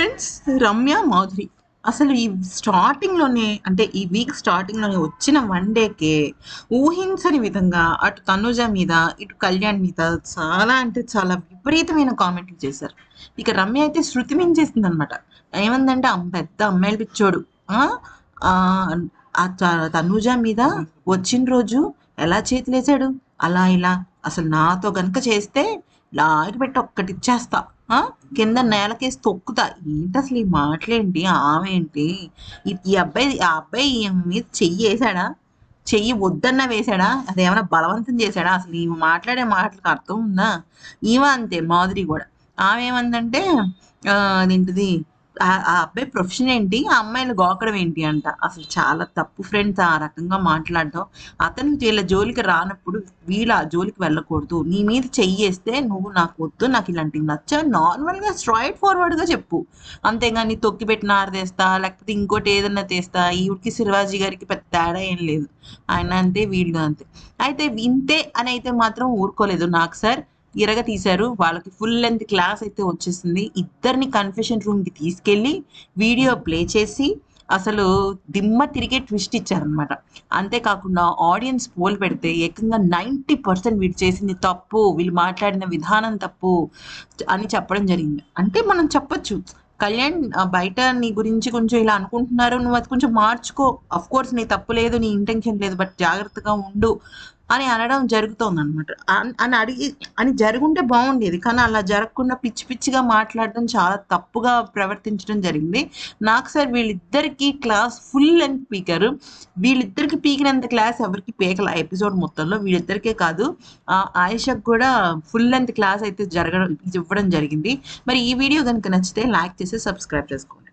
Friends Ramya Madhuri అసలు ఈ స్టార్టింగ్లోనే అంటే ఈ వీక్ స్టార్టింగ్లోనే వచ్చిన వన్ డేకే ఊహించని విధంగా అటు తనుజ మీద ఇటు కళ్యాణ్ మీద చాలా అంటే చాలా విపరీతమైన కామెంట్లు చేశారు. ఇక రమ్య అయితే శృతి మించేసింది అనమాట ఏమందంటే పెద్ద అమ్మాయిలు పిచ్చోడు. ఆ, తనుజ మీద వచ్చిన రోజు ఎలా చేతులేసాడు అలా ఇలా. అసలు నాతో గనుక చేస్తే లాగి పెట్టి ఒక్కటి ఇచ్చేస్తా. కింద నేలకేసి తొక్కుతా. ఏంటి అసలు ఈ మాటలేంటి? ఆమె ఏంటి ఈ అబ్బాయి ఆ అబ్బాయి మీద చెయ్యి వేసాడా చెయ్యి వద్దన్న వేసాడా అదేమైనా బలవంతం చేశాడా? అసలు ఈమె మాట్లాడే మాటలకు అర్థం ఉందా? ఈమె అంతే మాధురి కూడా. ఆమె ఏమందంటే ఆ, అదేంటిది? ఆ అబ్బాయి ప్రొఫెషన్ ఏంటి? ఆ అమ్మాయిని గోకడం ఏంటి అంట. అసలు చాలా తప్పు ఫ్రెండ్స్ ఆ రకంగా మాట్లాడటం అతను వీళ్ళ జోలికి రానప్పుడు వీళ్ళ ఆ జోలికి వెళ్ళకూడదు. నీ మీద చెయ్యేస్తే నువ్వు నాకు వద్దు నాకు ఇలాంటివి నచ్చ నార్మల్గా స్ట్రైట్ ఫార్వర్డ్గా చెప్పు. అంతేగాని తొక్కి పెట్టిన ఆరదేస్తా లేకపోతే ఇంకోటి ఏదన్నా తెస్తా. ఈవిడికి శివాజీ గారికి పెద్ద తేడా ఏం లేదు. ఆయన అంతే వీళ్ళు అంతే. అయితే ఇంతే అని అయితే మాత్రం ఊరుకోలేదు. నాకు సార్ ఇరగ తీశారు వాళ్ళకి ఫుల్ లెంత్ క్లాస్ అయితే వచ్చేసింది. ఇద్దరిని కన్ఫెషన్ రూమ్కి తీసుకెళ్ళి వీడియో ప్లే చేసి అసలు దిమ్మ తిరిగే ట్విస్ట్ ఇచ్చారనమాట అంతేకాకుండా ఆడియన్స్ పోల్ పెడితే ఏకంగా నైంటీ పర్సెంట్ వీళ్ళు చేసింది తప్పు వీళ్ళు మాట్లాడిన విధానం తప్పు అని చెప్పడం జరిగింది. అంటే మనం చెప్పొచ్చు కళ్యాణ్ బయట నీ గురించి కొంచెం ఇలా అనుకుంటున్నారు నువ్వు అది కొంచెం మార్చుకో. అఫ్ కోర్స్ నీ తప్పు లేదు నీ ఇంటెన్షన్ లేదు బట్ జాగ్రత్తగా ఉండు. అని అనడం జరుగుతోంది అనమాట అని అడిగి అని జరుగుంటే బాగుండేది. కానీ అలా జరగకుండా పిచ్చి పిచ్చిగా మాట్లాడడం చాలా తప్పుగా ప్రవర్తించడం జరిగింది. నాకు సార్ వీళ్ళిద్దరికీ క్లాస్ ఫుల్ లెంత్ పీకారు. వీళ్ళిద్దరికి పీకినంత క్లాస్ ఎవరికి పీకల. ఎపిసోడ్ మొత్తంలో వీళ్ళిద్దరికే కాదు. ఆ, ఆయిషకు కూడా ఫుల్ లెంత్ క్లాస్ అయితే జరగడం ఇవ్వడం జరిగింది. మరి ఈ వీడియో కనుక నచ్చితే లైక్ చేసి సబ్స్క్రైబ్ చేసుకోండి.